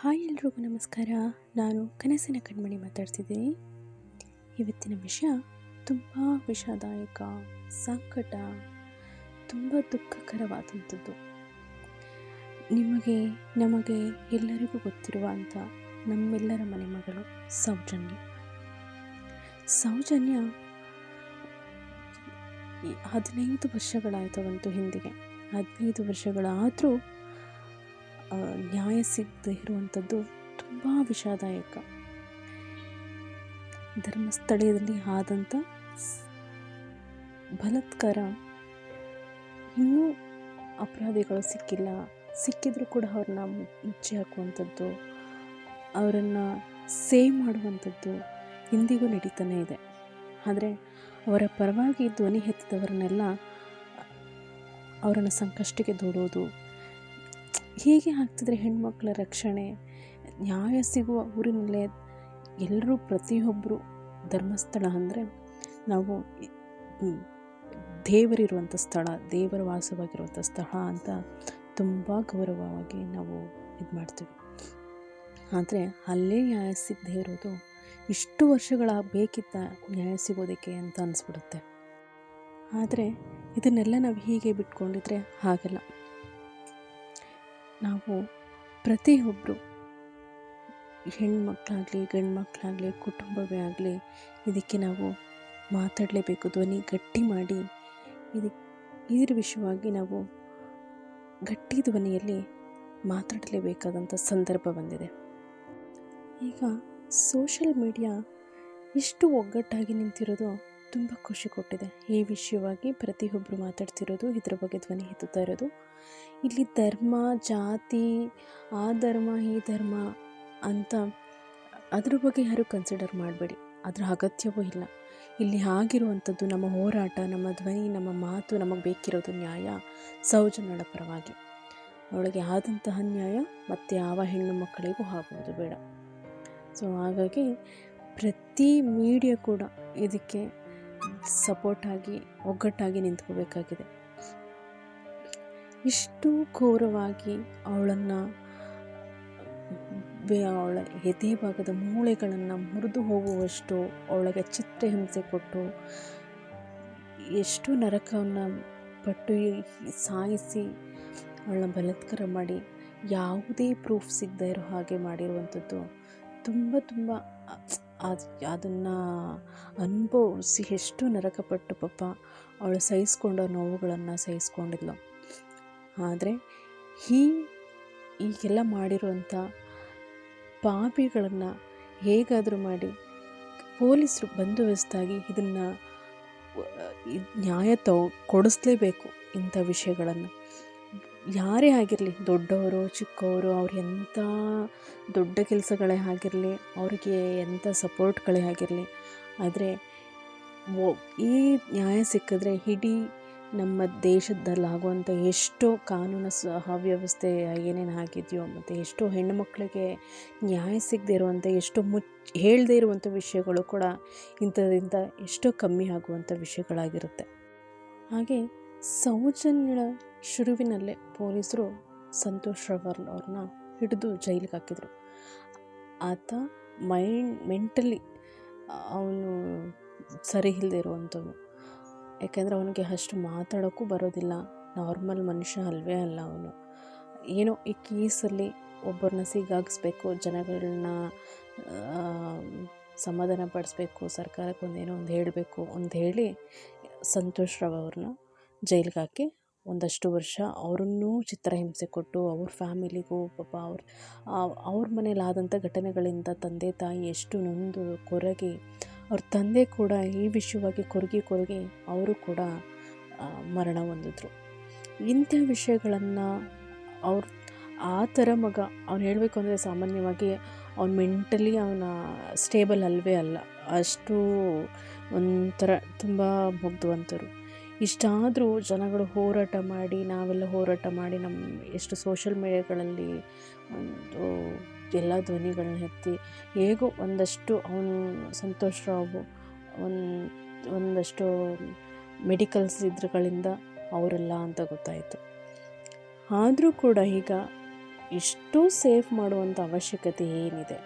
Hi ಎಲ್ರಿಗೂ ನಮಸ್ಕಾರ. ನಾನು ಕನಸಿನ ಕಣ್ಮಣಿ ಮಾತಾಡ್ತಿದ್ದೀನಿ. ಇವತ್ತಿನ ವಿಷಯ ತುಂಬ ವಿಷಾದಾಯಕ, ಸಂಕಟ, ತುಂಬ ದುಃಖಕರವಾದಂಥದ್ದು. ನಿಮಗೆ, ನಮಗೆ ಎಲ್ಲರಿಗೂ ಗೊತ್ತಿರುವಂಥ ನಮ್ಮೆಲ್ಲರ ಮನೆ ಮಗಳು ಸೌಜನ್ಯ ಸೌಜನ್ಯ ಹದಿನೈದು ವರ್ಷಗಳಾಯಿತು ಬಂತು ಹಿಂದಿಗೆ. ಹದಿನೈದು ವರ್ಷಗಳಾದರೂ ನ್ಯಾಯ ಸಿಗದೆ ಇರುವಂಥದ್ದು ತುಂಬ ವಿಷಾದಾಯಕ ಧರ್ಮಸ್ಥಳದಲ್ಲಿ ಆದಂಥ ಬಲಾತ್ಕಾರ ಇನ್ನೂ ಅಪರಾಧಿಗಳು ಸಿಕ್ಕಿಲ್ಲ. ಸಿಕ್ಕಿದರೂ ಕೂಡ ಅವ್ರನ್ನ ಮುಚ್ಚಿ ಹಾಕುವಂಥದ್ದು, ಅವರನ್ನು ಸೇವ್ ಮಾಡುವಂಥದ್ದು ಇಂದಿಗೂ ನಡೀತಾನೆ ಇದೆ. ಆದರೆ ಅವರ ಪರವಾಗಿ ಧ್ವನಿ ಎತ್ತಿದವರನ್ನೆಲ್ಲ ಅವರನ್ನು ಸಂಕಷ್ಟಕ್ಕೆ ದೂಡೋದು ಹೀಗೆ ಆಗ್ತಿದ್ರೆ ಹೆಣ್ಮಕ್ಳ ರಕ್ಷಣೆ? ನ್ಯಾಯ ಸಿಗುವ ಊರಿನಲ್ಲೇ ಎಲ್ಲರೂ ಪ್ರತಿಯೊಬ್ಬರು ಧರ್ಮಸ್ಥಳ ಅಂದರೆ ನಾವು ದೇವರಿರುವಂಥ ಸ್ಥಳ, ದೇವರ ವಾಸವಾಗಿರುವಂಥ ಸ್ಥಳ ಅಂತ ತುಂಬ ಗೌರವವಾಗಿ ನಾವು ಇದು ಮಾಡ್ತೀವಿ. ಆದರೆ ಅಲ್ಲೇ ನ್ಯಾಯ ಸಿಗದೇ ಇರೋದು ಇಷ್ಟು ವರ್ಷಗಳ ಬೇಕಿದ್ದ ನ್ಯಾಯ ಸಿಗೋದಕ್ಕೆ ಅಂತ ಅನಿಸ್ಬಿಡುತ್ತೆ. ಆದರೆ ಇದನ್ನೆಲ್ಲ ನಾವು ಹೀಗೆ ಬಿಟ್ಕೊಂಡಿದ್ರೆ ಹಾಗಲ್ಲ. ನಾವು ಪ್ರತಿಯೊಬ್ಬರು ಹೆಣ್ಮಕ್ಳಾಗಲಿ ಗಂಡು ಮಕ್ಕಳಾಗಲಿ ಕುಟುಂಬವೇ ಆಗಲಿ ಇದಕ್ಕೆ ನಾವು ಮಾತಾಡಲೇಬೇಕು. ಧ್ವನಿ ಗಟ್ಟಿ ಮಾಡಿ ಇದಕ್ಕೆ ಇದ್ರ ವಿಷಯವಾಗಿ ನಾವು ಗಟ್ಟಿ ಧ್ವನಿಯಲ್ಲಿ ಮಾತಾಡಲೇಬೇಕಾದಂಥ ಸಂದರ್ಭ ಬಂದಿದೆ. ಈಗ ಸೋಷಲ್ ಮೀಡಿಯಾ ಇಷ್ಟು ಒಗ್ಗಟ್ಟಾಗಿ ನಿಂತಿರೋದು ತುಂಬ ಖುಷಿ ಕೊಟ್ಟಿದೆ. ಈ ವಿಷಯವಾಗಿ ಪ್ರತಿಯೊಬ್ಬರು ಮಾತಾಡ್ತಿರೋದು, ಇದ್ರ ಬಗ್ಗೆ ಧ್ವನಿ ಎತ್ತುತ್ತಾ ಇರೋದು. ಇಲ್ಲಿ ಧರ್ಮ, ಜಾತಿ, ಆ ಧರ್ಮ, ಈ ಧರ್ಮ ಅಂತ ಅದ್ರ ಬಗ್ಗೆ ಯಾರೂ ಕನ್ಸಿಡರ್ ಮಾಡಬೇಡಿ. ಅದರ ಅಗತ್ಯವೂ ಇಲ್ಲ. ಇಲ್ಲಿ ಆಗಿರುವಂಥದ್ದು ನಮ್ಮ ಹೋರಾಟ, ನಮ್ಮ ಧ್ವನಿ, ನಮ್ಮ ಮಾತು ನಮಗೆ ಬೇಕಿರೋದು ನ್ಯಾಯ ಸೌಜನ್ಯಳ ಪರವಾಗಿ. ಅವಳಿಗೆ ಆದಂತಹ ನ್ಯಾಯ ಮತ್ತು ಯಾವ ಹೆಣ್ಣು ಮಕ್ಕಳಿಗೂ ಆಗುವುದು ಬೇಡ. ಸೊ ಹಾಗಾಗಿ ಪ್ರತಿ ಮೀಡಿಯಾ ಕೂಡ ಇದಕ್ಕೆ ಸಪೋರ್ಟಾಗಿ, ಒಗ್ಗಟ್ಟಾಗಿ ನಿಂತ್ಕೋಬೇಕಾಗಿದೆ. ಇಷ್ಟು ಘೋರವಾಗಿ ಅವಳನ್ನು ಅವಳ ಎದೆ ಭಾಗದ ಮೂಳೆಗಳನ್ನು ಮುರಿದು ಹೋಗುವಷ್ಟು ಅವಳಿಗೆ ಚಿತ್ರಹಿಂಸೆ ಕೊಟ್ಟು, ಎಷ್ಟು ನರಕವನ್ನು ಪಟ್ಟು ಸಾಯಿಸಿ ಅವಳನ್ನ ಬಲತ್ಕಾರ ಮಾಡಿ, ಯಾವುದೇ ಪ್ರೂಫ್ ಸಿಗದೇ ಇರೋ ಹಾಗೆ ಮಾಡಿರುವಂಥದ್ದು, ತುಂಬ ತುಂಬ ಅದನ್ನು ಅನುಭವಿಸಿ ಎಷ್ಟು ನರಕಪಟ್ಟು ಪಾಪ ಅವಳು ಸಹಿಸ್ಕೊಂಡ ನೋವುಗಳನ್ನು ಸಹಿಸ್ಕೊಂಡಿದ್ಲು. ಆದರೆ ಈ ಈಗೆಲ್ಲ ಮಾಡಿರುವಂಥ ಪಾಪಿಗಳನ್ನು ಹೇಗಾದರೂ ಮಾಡಿ ಪೊಲೀಸರು ಬಂದೋಬಸ್ತಾಗಿ ಇದನ್ನು ನ್ಯಾಯ ತೊ, ಕೊಡಿಸ್ಲೇಬೇಕು ಇಂಥ ವಿಷಯಗಳನ್ನು. ಯಾರೇ ಆಗಿರಲಿ, ದೊಡ್ಡವರು, ಚಿಕ್ಕವರು, ಅವ್ರು ಎಂಥ ದೊಡ್ಡ ಕೆಲಸಗಳೇ ಆಗಿರಲಿ, ಅವ್ರಿಗೆ ಎಂಥ ಸಪೋರ್ಟ್ಗಳೇ ಆಗಿರಲಿ, ಆದರೆ ಈ ನ್ಯಾಯ ಸಿಕ್ಕಿದ್ರೆ ಇಡೀ ನಮ್ಮ ದೇಶದಲ್ಲಾಗುವಂಥ ಎಷ್ಟೋ ಕಾನೂನು ಸಹ ವ್ಯವಸ್ಥೆ ಏನೇನು ಆಗಿದೆಯೋ, ಮತ್ತು ಎಷ್ಟೋ ಹೆಣ್ಣುಮಕ್ಕಳಿಗೆ ನ್ಯಾಯ ಸಿಗದೆ ಇರುವಂಥ, ಎಷ್ಟೋ ಮುಚ್, ಹೇಳದೇ ಇರುವಂಥ ವಿಷಯಗಳು ಕೂಡ ಇಂಥದ್ರಿಂದ ಎಷ್ಟೋ ಕಮ್ಮಿ ಆಗುವಂಥ ವಿಷಯಗಳಾಗಿರುತ್ತೆ. ಹಾಗೆ ಸೌಜನ್ಯಳ ಶುರುವಿನಲ್ಲೇ ಪೊಲೀಸರು ಸಂತೋಷ್ ರವರ್ನ್ ಅವ್ರನ್ನ ಹಿಡಿದು ಜೈಲಿಗೆ ಹಾಕಿದರು. ಆತ ಮೈಂಡ್, ಮೆಂಟಲಿ ಅವನು ಸರಿ ಇಲ್ಲದೆ ಇರುವಂಥವನು. ಯಾಕೆಂದರೆ ಅವನಿಗೆ ಅಷ್ಟು ಮಾತಾಡೋಕ್ಕೂ ಬರೋದಿಲ್ಲ. ನಾರ್ಮಲ್ ಮನುಷ್ಯ ಅಲ್ವೇ ಅಲ್ಲ ಅವನು. ಏನೋ ಈ ಕೇಸಲ್ಲಿ ಒಬ್ಬರನ್ನ ಸಿಗಾಗಿಸ್ಬೇಕು, ಜನಗಳನ್ನ ಸಮಾಧಾನ ಪಡಿಸ್ಬೇಕು, ಸರ್ಕಾರಕ್ಕೆ ಒಂದೇನೋ ಒಂದು ಹೇಳಬೇಕು ಅಂತ ಹೇಳಿ ಸಂತೋಷ್ ರಾವ್ ಅವ್ರನ್ನ ಜೈಲಿಗೆ ಹಾಕಿ ಒಂದಷ್ಟು ವರ್ಷ ಅವರನ್ನೂ ಚಿತ್ರಹಿಂಸೆ ಕೊಟ್ಟು ಅವ್ರ ಫ್ಯಾಮಿಲಿಗೂ ಪಾಪ ಅವ್ರ ಅವ್ರ ಮನೇಲಾದಂಥ ಘಟನೆಗಳಿಂದ ತಂದೆ ತಾಯಿ ಎಷ್ಟು ನೊಂದು ಕೊರಗಿ, ಅವ್ರ ತಂದೆ ಕೂಡ ಈ ವಿಷಯವಾಗಿ ಕೊರಗಿ ಕೊರಗಿ ಅವರು ಕೂಡ ಮರಣ ಹೊಂದಿದ್ರು. ಇಂಥ ವಿಷಯಗಳನ್ನು ಅವ್ರ, ಆ ಥರ ಮಗ, ಅವ್ನು ಹೇಳಬೇಕು ಅಂದರೆ ಸಾಮಾನ್ಯವಾಗಿ ಅವ್ನು ಮೆಂಟಲಿ ಅವನ ಸ್ಟೇಬಲ್ ಅಲ್ವೇ ಅಲ್ಲ, ಅಷ್ಟು ಒಂಥರ ತುಂಬ ಮುಗ್ಧವಂತರು ಇಷ್ಟಾದರೂ ಜನಗಳು ಹೋರಾಟ ಮಾಡಿ, ನಾವೆಲ್ಲ ಹೋರಾಟ ಮಾಡಿ ನಮ್ಮ ಎಷ್ಟು ಸೋಷಲ್ ಮೀಡಿಯಾಗಳಲ್ಲಿ ಒಂದು ಎಲ್ಲ ಧ್ವನಿಗಳನ್ನ ಎತ್ತಿ, ಹೇಗೋ ಒಂದಷ್ಟು ಅವನು ಸಂತೋಷ್ ರಾವ್ ಒಂದು, ಒಂದಷ್ಟು ಮೆಡಿಕಲ್ಸ್ ಇದ್ರಗಳಿಂದ ಅವರೆಲ್ಲ ಅಂತ ಗೊತ್ತಾಯಿತು. ಆದರೂ ಕೂಡ ಈಗ ಇಷ್ಟು ಸೇಫ್ ಮಾಡುವಂಥ ಅವಶ್ಯಕತೆ ಏನಿದೆ.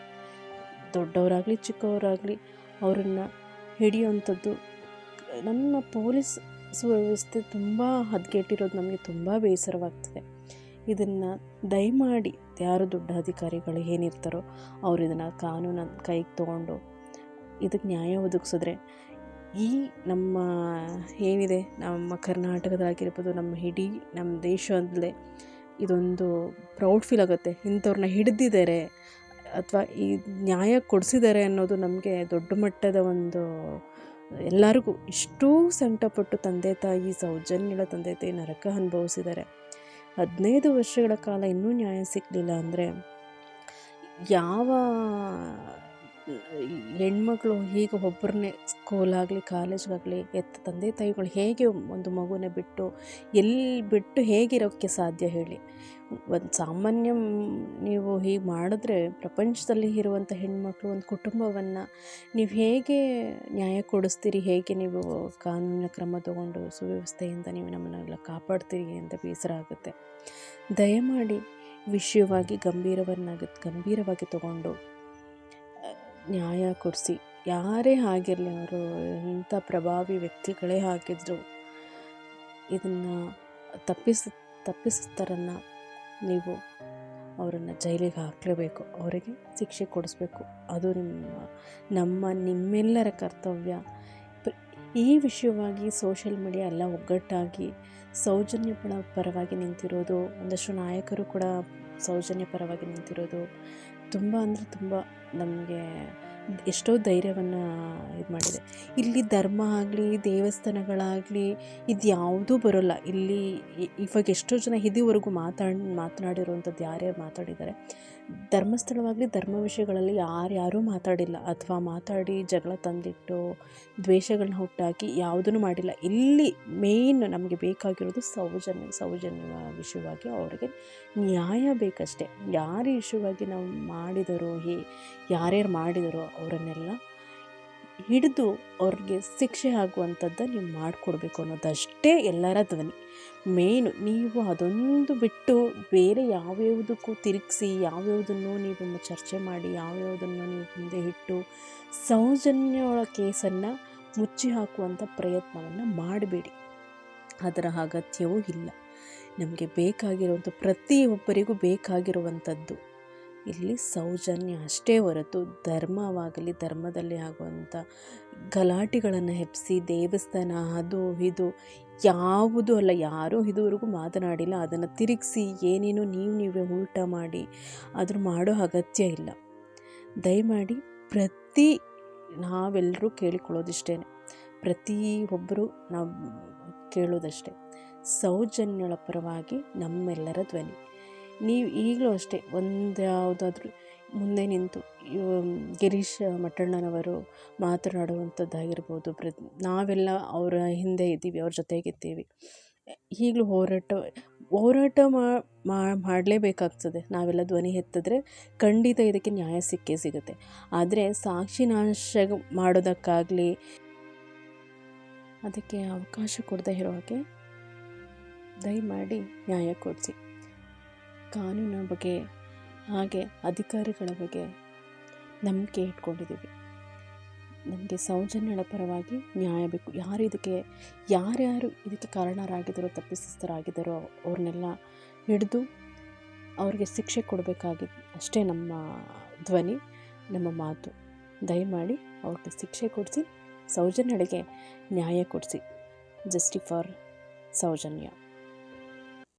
ದೊಡ್ಡವರಾಗಲಿ, ಚಿಕ್ಕವರಾಗಲಿ ಅವರನ್ನು ಹಿಡಿಯುವಂಥದ್ದು ನಮ್ಮ ಪೊಲೀಸ್ ಸುವ್ಯವಸ್ಥೆ ತುಂಬ ಹದಗೆಟ್ಟಿರೋದು ನಮಗೆ ತುಂಬ ಬೇಸರವಾಗ್ತದೆ. ಇದನ್ನು ದಯಮಾಡಿ ಯಾರು ದೊಡ್ಡ ಅಧಿಕಾರಿಗಳು ಏನಿರ್ತಾರೋ ಅವರು ಇದನ್ನು ಕಾನೂನು ಕೈಗೆ ತೊಗೊಂಡು ಇದಕ್ಕೆ ನ್ಯಾಯ ಒದಗಿಸಿದ್ರೆ ಈ ನಮ್ಮ ಏನಿದೆ, ನಮ್ಮ ಕರ್ನಾಟಕದಾಗಿರ್ಬೋದು ನಮ್ಮ ಇಡೀ ನಮ್ಮ ದೇಶದಲ್ಲೇ ಇದೊಂದು ಪ್ರೌಡ್ ಫೀಲ್ ಆಗುತ್ತೆ. ಇಂಥವ್ರನ್ನ ಹಿಡಿದಿದ್ದಾರೆ ಅಥವಾ ಈ ನ್ಯಾಯ ಕೊಡಿಸಿದ್ದಾರೆ ಅನ್ನೋದು ನಮಗೆ ದೊಡ್ಡ ಮಟ್ಟದ ಒಂದು ಎಲ್ಲರಿಗೂ ಇಷ್ಟೂ ಸಂಕಟಪಟ್ಟು ತಂದೆ ತಾಯಿ ಸೌಜನ್ಯಗಳ ತಂದೆ ತಾಯಿ ನರಕ ಅನುಭವಿಸಿದ್ದಾರೆ. ಹದಿನೈದು ವರ್ಷಗಳ ಕಾಲ ಇನ್ನೂ ನ್ಯಾಯ ಸಿಗಲಿಲ್ಲ ಅಂದರೆ ಯಾವ ಹೆಣ್ಮಕ್ಳು ಹೀಗೆ ಒಬ್ಬರನ್ನೇ ಸ್ಕೂಲಾಗಲಿ, ಕಾಲೇಜ್ಗಾಗಲಿ ಎತ್ತ ತಂದೆ ತಾಯಿಗಳು ಹೇಗೆ ಒಂದು ಮಗುನ ಬಿಟ್ಟು ಎಲ್ಲಿ ಬಿಟ್ಟು ಹೇಗಿರೋಕ್ಕೆ ಸಾಧ್ಯ ಹೇಳಿ. ಒಂದು ಸಾಮಾನ್ಯ ನೀವು ಹೀಗೆ ಮಾಡಿದ್ರೆ ಪ್ರಪಂಚದಲ್ಲಿ ಇರುವಂಥ ಹೆಣ್ಮಕ್ಳು ಒಂದು ಕುಟುಂಬವನ್ನು ನೀವು ಹೇಗೆ ನ್ಯಾಯ ಕೊಡಿಸ್ತೀರಿ, ಹೇಗೆ ನೀವು ಕಾನೂನಿನ ಕ್ರಮ ತಗೊಂಡು ಸುವ್ಯವಸ್ಥೆಯಿಂದ ನೀವು ನಮ್ಮನ್ನೆಲ್ಲ ಕಾಪಾಡ್ತೀರಿ ಅಂತ ಬೇಸರ ಆಗುತ್ತೆ. ದಯಮಾಡಿ ವಿಷಯವಾಗಿ ಗಂಭೀರವನ್ನಾಗ, ಗಂಭೀರವಾಗಿ ತಗೊಂಡು ನ್ಯಾಯ ಕೊಡಿಸಿ. ಯಾರೇ ಆಗಿರಲಿ ಅವರು, ಇಂಥ ಪ್ರಭಾವಿ ವ್ಯಕ್ತಿಗಳೇ ಹಾಕಿದ್ರು ಇದನ್ನು ತಪ್ಪಿಸ ತಪ್ಪಿಸ್ತಾರನ್ನು ನೀವು ಅವರನ್ನು ಜೈಲಿಗೆ ಹಾಕಲೇಬೇಕು. ಅವರಿಗೆ ಶಿಕ್ಷೆ ಕೊಡಿಸ್ಬೇಕು. ಅದು ನಿಮ್ಮ, ನಮ್ಮ, ನಿಮ್ಮೆಲ್ಲರ ಕರ್ತವ್ಯ. ಈ ವಿಷಯವಾಗಿ ಸೋಷಿಯಲ್ ಮೀಡಿಯಾ ಎಲ್ಲ ಒಗ್ಗಟ್ಟಾಗಿ ಸೌಜನ್ಯ ಪರವಾಗಿ ನಿಂತಿರೋದು, ಒಂದಷ್ಟು ನಾಯಕರು ಕೂಡ ಸೌಜನ್ಯ ಪರವಾಗಿ ನಿಂತಿರೋದು ತುಂಬ ಅಂದರೆ ತುಂಬ ನಮಗೆ ಎಷ್ಟೋ ಧೈರ್ಯವನ್ನು ಇದು ಮಾಡಿದೆ. ಇಲ್ಲಿ ಧರ್ಮ ಆಗಲಿ, ದೇವಸ್ಥಾನಗಳಾಗಲಿ, ಇದು ಯಾವುದೂ ಬರೋಲ್ಲ. ಇಲ್ಲಿ ಇವಾಗ ಎಷ್ಟೋ ಜನ ಇದುವರೆಗೂ ಮಾತಾಡಿ, ಮಾತನಾಡಿರುವಂಥದ್ದು ಯಾರ್ಯಾರು ಮಾತಾಡಿದ್ದಾರೆ. ಧರ್ಮಸ್ಥಳವಾಗಲಿ ಧರ್ಮ ವಿಷಯಗಳಲ್ಲಿ ಯಾರ್ಯಾರೂ ಮಾತಾಡಿಲ್ಲ. ಅಥವಾ ಮಾತಾಡಿ ಜಗಳ ತಂದಿಟ್ಟು ದ್ವೇಷಗಳನ್ನ ಹುಟ್ಟಾಕಿ ಯಾವುದನ್ನು ಮಾಡಿಲ್ಲ. ಇಲ್ಲಿ ಮೇಯ್ನ್ ನಮಗೆ ಬೇಕಾಗಿರೋದು ಸೌಜನ್ಯ ಸೌಜನ್ಯ ವಿಷಯವಾಗಿ ಅವರಿಗೆ ನ್ಯಾಯ ಬೇಕಷ್ಟೇ. ಯಾರ ವಿಷಯವಾಗಿ ನಾವು ಮಾಡಿದರೋ ಹೇ, ಯಾರ್ಯಾರು ಮಾಡಿದರೋ ಅವರನ್ನೆಲ್ಲ ಹಿಡಿದು ಅವ್ರಿಗೆ ಶಿಕ್ಷೆ ಆಗುವಂಥದ್ದು ನೀವು ಮಾಡಿಕೊಡ್ಬೇಕು ಅನ್ನೋದಷ್ಟೇ ಎಲ್ಲರ ಧ್ವನಿ. ಮೇನು ನೀವು ಅದೊಂದು ಬಿಟ್ಟು ಬೇರೆ ಯಾವ್ಯಾವುದಕ್ಕೂ ತಿರುಗಿಸಿ, ಯಾವ್ಯಾವುದನ್ನು ನೀವು ಚರ್ಚೆ ಮಾಡಿ, ಯಾವ್ಯಾವುದನ್ನು ನೀವು ಮುಂದೆ ಇಟ್ಟು ಸೌಜನ್ಯಗಳ ಕೇಸನ್ನು ಮುಚ್ಚಿ ಹಾಕುವಂಥ ಪ್ರಯತ್ನವನ್ನು ಮಾಡಬೇಡಿ. ಅದರ ಅಗತ್ಯವೂ ಇಲ್ಲ. ನಮಗೆ ಬೇಕಾಗಿರುವಂಥ ಪ್ರತಿಯೊಬ್ಬರಿಗೂ ಬೇಕಾಗಿರುವಂಥದ್ದು ಇಲ್ಲಿ ಸೌಜನ್ಯ ಅಷ್ಟೇ ಹೊರತು ಧರ್ಮವಾಗಲಿ, ಧರ್ಮದಲ್ಲಿ ಆಗುವಂಥ ಗಲಾಟೆಗಳನ್ನು ಹೆಪ್ಪಿಸಿ ದೇವಸ್ಥಾನ ಅದು ಇದು ಯಾವುದೂ ಅಲ್ಲ, ಯಾರೂ ಇದುವರೆಗೂ ಮಾತನಾಡಿಲ್ಲ. ಅದನ್ನು ತಿರುಗಿಸಿ, ಏನೇನು ನೀವು ನೀವೇ ಉಲ್ಟ ಮಾಡಿ ಅದ್ರ ಮಾಡೋ ಅಗತ್ಯ ಇಲ್ಲ. ದಯಮಾಡಿ ಪ್ರತಿ ನಾವೆಲ್ಲರೂ ಕೇಳಿಕೊಳ್ಳೋದಿಷ್ಟೇ ಪ್ರತಿ ಒಬ್ಬರು ನಾವು ಕೇಳೋದಷ್ಟೇ. ಸೌಜನ್ಯಗಳ ಪರವಾಗಿ ನಮ್ಮೆಲ್ಲರ ಧ್ವನಿ. ನೀವು ಈಗಲೂ ಅಷ್ಟೇ ಒಂದು ಯಾವುದಾದ್ರೂ ಮುಂದೆ ನಿಂತು ಗಿರೀಶ್ ಮಟ್ಟಣ್ಣನವರು ಮಾತನಾಡುವಂಥದ್ದಾಗಿರ್ಬೋದು. ಪ್ರ, ನಾವೆಲ್ಲ ಅವರ ಹಿಂದೆ ಇದ್ದೀವಿ, ಅವ್ರ ಜೊತೆಗಿದ್ದೀವಿ. ಈಗಲೂ ಹೋರಾಟ ಹೋರಾಟ ಮಾಡಲೇಬೇಕಾಗ್ತದೆ. ನಾವೆಲ್ಲ ಧ್ವನಿ ಎತ್ತಿದ್ರೆ ಖಂಡಿತ ಇದಕ್ಕೆ ನ್ಯಾಯ ಸಿಕ್ಕೇ ಸಿಗುತ್ತೆ. ಆದರೆ ಸಾಕ್ಷಿ ನಾಶ ಮಾಡೋದಕ್ಕಾಗಲಿ ಅದಕ್ಕೆ ಅವಕಾಶ ಕೊಡದೇ ಇರೋ ಹಾಗೆ ದಯಮಾಡಿ ನ್ಯಾಯ ಕೊಡಿಸಿ. ಕಾನೂನಿನ ಬಗ್ಗೆ, ಹಾಗೆ ಅಧಿಕಾರಿಗಳ ಬಗ್ಗೆ ನಂಬಿಕೆ ಇಟ್ಕೊಂಡಿದ್ದೀವಿ. ನಮಗೆ ಸೌಜನ್ಯಗಳ ಪರವಾಗಿ ನ್ಯಾಯ ಬೇಕು. ಯಾರು ಇದಕ್ಕೆ, ಯಾರ್ಯಾರು ಇದಕ್ಕೆ ಕಾರಣರಾಗಿದ್ದಾರೋ, ತಪ್ಪಿತಸ್ಥರಾಗಿದ್ದಾರೋ ಅವ್ರನ್ನೆಲ್ಲ ಹಿಡಿದು ಅವ್ರಿಗೆ ಶಿಕ್ಷೆ ಕೊಡಬೇಕಾಗಿದೆ, ಅಷ್ಟೇ ನಮ್ಮ ಧ್ವನಿ, ನಮ್ಮ ಮಾತು. ದಯಮಾಡಿ ಅವ್ರಿಗೆ ಶಿಕ್ಷೆ ಕೊಡಿಸಿ, ಸೌಜನ್ಯಗಳಿಗೆ ನ್ಯಾಯ ಕೊಡಿಸಿ. Justice for Soujanya.